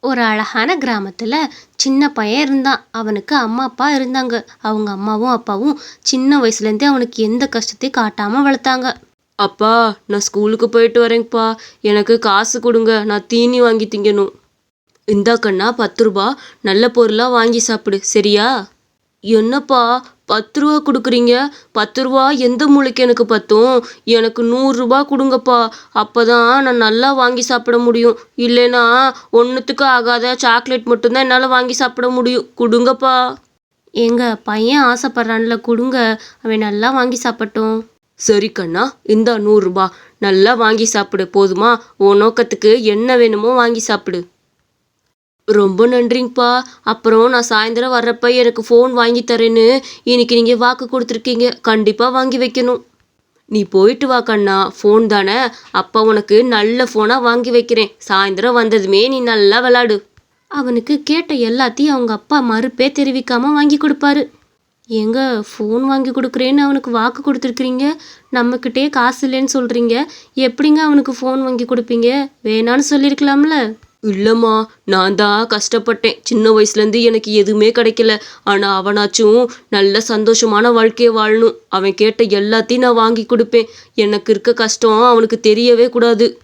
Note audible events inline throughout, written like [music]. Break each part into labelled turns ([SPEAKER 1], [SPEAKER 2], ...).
[SPEAKER 1] ஒரு அழகான கிராமத்தில் சின்ன பையன் இருந்தான். அவனுக்கு அம்மா அப்பா இருந்தாங்க. அவங்க அம்மாவும் அப்பாவும் சின்ன வயசுலேருந்தே அவனுக்கு எந்த கஷ்டத்தையும் காட்டாமல் வளர்த்தாங்க.
[SPEAKER 2] அப்பா நான் ஸ்கூலுக்கு போயிட்டு வரேங்கப்பா எனக்கு காசு கொடுங்க. நான் தீனி வாங்கி திங்கணும். இந்தா கண்ணா பத்து ரூபா. நல்ல பொருளாக வாங்கி சாப்பிடு. சரியா? என்னப்பா? பத்து ரூபா கொடுக்குறீங்க? பத்து ரூபா எந்த மூளைக்கு எனக்கு பத்தும்? எனக்கு நூறுரூபா கொடுங்கப்பா. அப்போ தான் நான் நல்லா வாங்கி சாப்பிட முடியும். இல்லைன்னா ஒன்றுத்துக்கு ஆகாத சாக்லேட் மட்டும்தான் என்னால் வாங்கி சாப்பிட முடியும். கொடுங்கப்பா.
[SPEAKER 1] எங்க பையன் ஆசைப்படுறான்ல கொடுங்க. அவன் நல்லா வாங்கி சாப்பிட்டோம்.
[SPEAKER 2] சரி கண்ணா இந்தா நூறுரூபா நல்லா வாங்கி சாப்பிடு போதுமா? உன் நோக்கத்துக்கு என்ன வேணுமோ வாங்கி சாப்பிடு. ரொம்ப நன்றிங்கப்பா அப்புறம் நான் சாயந்தரம் வர்றப்ப எனக்கு ஃபோன் வாங்கி தரேன்னு இன்னைக்கு நீங்கள் வாக்கு கொடுத்துருக்கீங்க. கண்டிப்பாக வாங்கி வைக்கணும். நீ போயிட்டு வா கண்ணா. ஃபோன் தானே. அப்பா உனக்கு நல்ல ஃபோனாக வாங்கி வைக்கிறேன். சாயந்தரம் வந்ததுமே நீ நல்லா விளாடு.
[SPEAKER 1] அவனுக்கு கேட்ட எல்லாத்தையும் அவங்க அப்பா மறுப்பே தெரிவிக்காமல் வாங்கி கொடுப்பாரு. ஏங்க ஃபோன் வாங்கி கொடுக்குறேன்னு அவனுக்கு வாக்கு கொடுத்துருக்குறீங்க? நம்மக்கிட்டே காசு இல்லைன்னு சொல்கிறீங்க எப்படிங்க அவனுக்கு ஃபோன் வாங்கி கொடுப்பீங்க? வேணான்னு சொல்லியிருக்கலாம்ல
[SPEAKER 2] இல்லைம்மா நான் தான் கஷ்டப்பட்டேன். சின்ன வயசுலேருந்து எனக்கு எதுவுமே கிடைக்கல. ஆனால் அவனாச்சும் நல்ல சந்தோஷமான வாழ்க்கையை வாழணும். அவன் கேட்ட எல்லாத்தையும் நான் வாங்கி கொடுப்பேன். எனக்கு இருக்க கஷ்டம் அவனுக்கு தெரியவே கூடாது.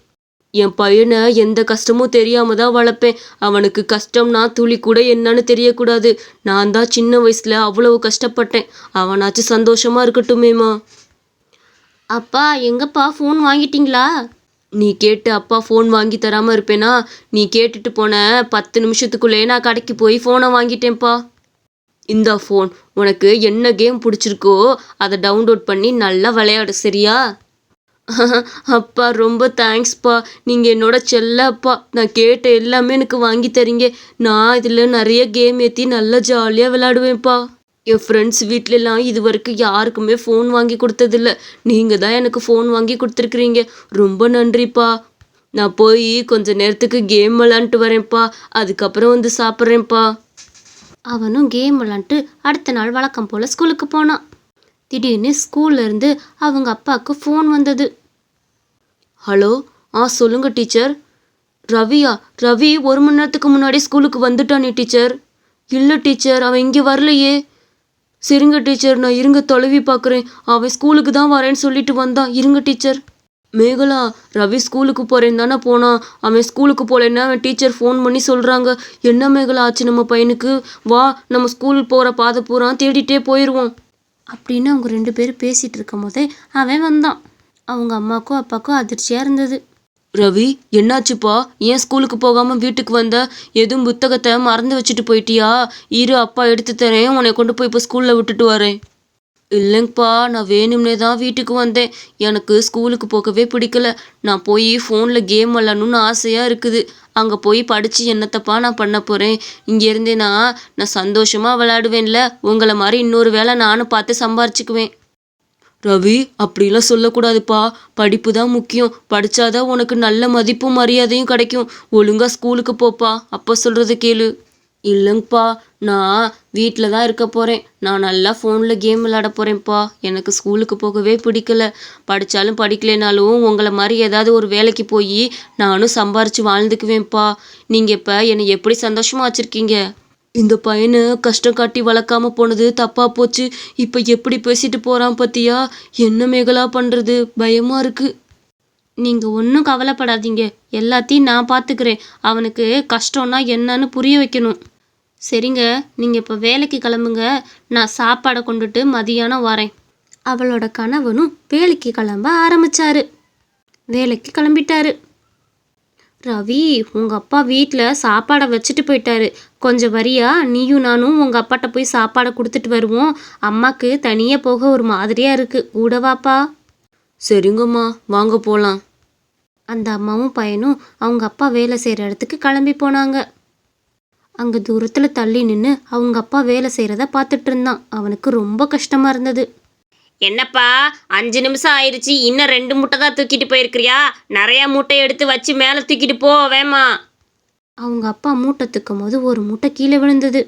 [SPEAKER 2] என் பையனை எந்த கஷ்டமும் தெரியாம தான் வளர்ப்பேன். அவனுக்கு கஷ்டம்னா துளி கூட என்னன்னு தெரியக்கூடாது. நான் தான் சின்ன வயசுல அவ்வளவு கஷ்டப்பட்டேன். அவனாச்சும் சந்தோஷமா இருக்கட்டுமேம்மா.
[SPEAKER 1] அப்பா எங்கப்பா ஃபோன் வாங்கிட்டீங்களா?
[SPEAKER 2] நீ கேட்டு அப்பா ஃபோன் வாங்கி தராமல் இருப்பேனா? நீ கேட்டுட்டு போன பத்து நிமிஷத்துக்குள்ளேயே நான் கடைக்கு போய் ஃபோனை வாங்கிட்டேன்ப்பா. இந்த ஃபோன் உனக்கு என்ன கேம் பிடிச்சிருக்கோ அதை டவுன்லோட் பண்ணி நல்லா விளையாடு சரியா? [laughs] அப்பா ரொம்ப தேங்க்ஸ்ப்பா நீங்கள் என்னோட செல்ல அப்பா நான் கேட்ட எல்லாமே எனக்கு வாங்கி தரீங்க. நான் இதில் நிறைய கேம் ஏற்றி நல்லா ஜாலியாக விளையாடுவேன்ப்பா. என் ஃப்ரெண்ட்ஸ் வீட்டிலலாம் இது வரைக்கும் யாருக்குமே ஃபோன் வாங்கி கொடுத்ததில்ல. நீங்கள் தான் எனக்கு ஃபோன் வாங்கி கொடுத்துருக்குறீங்க. ரொம்ப நன்றிப்பா. நான் போய் கொஞ்ச நேரத்துக்கு கேம் விளாண்டுட்டு வரேன்ப்பா. அதுக்கப்புறம் வந்து சாப்பிட்றேன்ப்பா.
[SPEAKER 1] அவனும் கேம் விளாண்டுட்டு அடுத்த நாள் வழக்கம் போல் ஸ்கூலுக்கு போனான். திடீர்னு ஸ்கூல்ல இருந்து அவங்க அப்பாவுக்கு ஃபோன் வந்தது.
[SPEAKER 2] ஹலோ? ஆ சொல்லுங்க டீச்சர். ரவியா? ரவி ஒரு மணி நேரத்துக்கு முன்னாடி ஸ்கூலுக்கு வந்துட்டானே டீச்சர். இல்லை டீச்சர் அவன் இங்கே வரலையே. சரிங்க டீச்சர் நான் இருங்க தொலைவி பார்க்குறேன். அவன் ஸ்கூலுக்கு தான் வரேன்னு சொல்லிட்டு வந்தான். இருங்க டீச்சர். மேகலா ரவி ஸ்கூலுக்கு போகிறேன் தானே போனான் அவன் ஸ்கூலுக்கு போகலன்னா அவன் டீச்சர் ஃபோன் பண்ணி சொல்கிறாங்க என்ன மேகலா ஆச்சு நம்ம பையனுக்கு? வா நம்ம ஸ்கூல் போகிற பாதை பூரா தேடிட்டே போயிடுவோம்
[SPEAKER 1] அப்படின்னு அவங்க ரெண்டு பேரும் பேசிகிட்டு இருக்கும் போதே அவன் வந்தான். அவங்க அம்மாக்கும் அப்பாவுக்கும் அதிர்ச்சியாக இருந்தது.
[SPEAKER 2] ரவி என்னாச்சுப்பா? ஏன் ஸ்கூலுக்கு போகாம வீட்டுக்கு வந்த? எதுவும் புத்தகத்தை மறந்து வச்சுட்டு போயிட்டியா? இரு அப்பா எடுத்து தரேன். உன்னை கொண்டு போய் இப்போ ஸ்கூல்ல விட்டுட்டு வரேன். இல்லைங்கப்பா நான் வேணும்னே தான் வீட்டுக்கு வந்தேன். எனக்கு ஸ்கூலுக்கு போகவே பிடிக்கல. நான் போய் ஃபோனில் கேம் விளாடணும்னு ஆசையாக இருக்குது. அங்கே போய் படித்து என்னத்தப்பா நான் பண்ண போகிறேன் இங்கே இருந்தேனா நான் சந்தோஷமாக விளையாடுவேன்ல. உங்களை மாதிரி இன்னொரு வேளை நானும் பார்த்து சம்பாரிச்சுக்குவேன். ரவி அப்படிலாம் சொல்லக்கூடாதுப்பா. படிப்பு தான் முக்கியம். படித்தாதான் உனக்கு நல்ல மதிப்பும் மரியாதையும் கிடைக்கும். ஒழுங்கா ஸ்கூலுக்கு போப்பா. அப்போ சொல்கிறது கேளு. இல்லைங்கப்பா. நான் வீட்டில் தான் இருக்க போகிறேன் நான் நல்லா ஃபோனில் கேம் விளாட போகிறேன்ப்பா எனக்கு ஸ்கூலுக்கு போகவே பிடிக்கல. படித்தாலும் படிக்கலைனாலும் உங்களை மாதிரி ஏதாவது ஒரு வேலைக்கு போய் நானும் சம்பாரித்து வாழ்ந்துக்குவேன்ப்பா. நீங்கள் இப்போ என்னை எப்படி சந்தோஷமாக வச்சுருக்கீங்க? இந்த பையனை கஷ்டம் காட்டி வளர்க்காம போனது தப்பா போச்சு. இப்போ எப்படி பேசிட்டு போறான் பத்தியா? என்ன மேகலா பண்றது? பயமா இருக்கு.
[SPEAKER 1] நீங்கள் ஒன்றும் கவலைப்படாதீங்க. எல்லாத்தையும் நான் பார்த்துக்கிறேன் அவனுக்கு கஷ்டம்னா என்னன்னு புரிய வைக்கணும். சரிங்க நீங்கள் இப்போ வேலைக்கு கிளம்புங்க. நான் சாப்பாடை கொண்டுட்டு மதியானம் வரேன். அவளோட கணவனும் வேலைக்கு கிளம்ப ஆரம்பிச்சாரு. வேலைக்கு கிளம்பிட்டாரு. ரவி உங்கள் அப்பா வீட்டில் சாப்பாடை வச்சுட்டு போயிட்டாரு. கொஞ்சம் வரியா? நீயும் நானும் உங்கள் அப்பாட்ட போய் சாப்பாடை கொடுத்துட்டு வருவோம். அம்மாக்கு தனியாக போக ஒரு மாதிரியாக இருக்குது கூட வாப்பா.
[SPEAKER 2] சரிங்கம்மா வாங்க போலாம்.
[SPEAKER 1] அந்த அம்மாவும் பையனும் அவங்க அப்பா வேலை செய்கிற இடத்துக்கு கிளம்பி போனாங்க. அங்கே தூரத்தில் தள்ளி நின்று அவங்க அப்பா வேலை செய்கிறத பார்த்துட்டு இருந்தான். அவனுக்கு ரொம்ப கஷ்டமாக இருந்தது.
[SPEAKER 3] என்னப்பா அஞ்சு நிமிஷம் ஆயிடுச்சு இன்னும் ரெண்டு மூட்டை தான் தூக்கிட்டு போயிருக்கிறியா? நிறைய மூட்டை எடுத்து வச்சு மேலே தூக்கிட்டு போ வேமா.
[SPEAKER 1] அவங்க அப்பா மூட்டை தூக்கும் போது ஒரு மூட்டை கீழே விழுந்தது.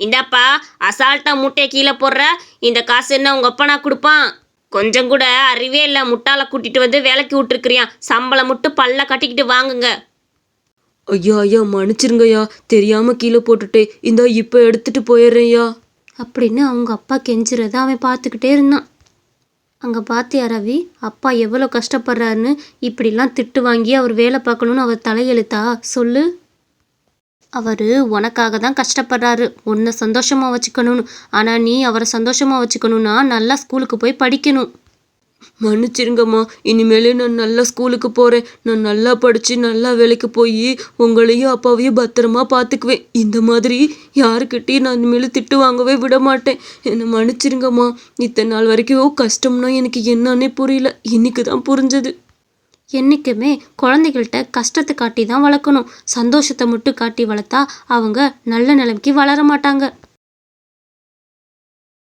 [SPEAKER 3] இந்தாப்பா அசால்ட்டா மூட்டையை கீழே போடுற இந்த காசு என்ன உங்க அப்பனா கொடுப்பான்? கொஞ்சம் கூட அறிவே இல்லை முட்டாளை கூட்டிட்டு வந்து வேலைக்கு விட்டுருக்கிறியான் சம்பளம் மட்டும் பல்ல கட்டிக்கிட்டு வாங்குங்க.
[SPEAKER 2] ஐயா ஐயா மன்னிச்சிருங்கய்யா. தெரியாம கீழே போட்டுட்டே இந்தா இப்போ எடுத்துட்டு போயிடுறேன்யா.
[SPEAKER 1] அப்படின்னு அவங்க அப்பா கெஞ்சுறத அவன் பார்த்துக்கிட்டே இருந்தான். அங்கே பார்த்தியா ரவி? அப்பா எவ்வளோ கஷ்டப்படுறாருன்னு இப்படிலாம் திட்டு வாங்கி அவர் வேலை பார்க்கணுன்னு அவர் தலையெழுத்தா? சொல்லு. அவர் உனக்காக தான் கஷ்டப்படுறாரு. உன்னை சந்தோஷமாக வச்சுக்கணும்னு. ஆனால் நீ அவரை சந்தோஷமாக வச்சுக்கணும்னா நல்லா ஸ்கூலுக்கு போய் படிக்கணும்.
[SPEAKER 2] மன்னிச்சிருங்கம்மா. இனிமேலே நான் நல்லா ஸ்கூலுக்கு போகிறேன் நான் நல்லா படித்து நல்லா வேலைக்கு போய் உங்களையும் அப்பாவையும் பத்திரமா பார்த்துக்குவேன். இந்த மாதிரி யாருக்கிட்டையும் நான் இனிமேல் திட்டு வாங்கவே விட மாட்டேன் என்னை மன்னிச்சிருங்கம்மா. இத்தனை நாள் வரைக்கும் கஷ்டம்னா எனக்கு என்னன்னே புரியல. இன்னைக்கு தான் புரிஞ்சது.
[SPEAKER 1] என்றைக்குமே குழந்தைகள்கிட்ட கஷ்டத்தை காட்டி தான் வளர்க்கணும். சந்தோஷத்தை மட்டும் காட்டி வளர்த்தா அவங்க நல்ல நிலைமைக்கு வளர மாட்டாங்க.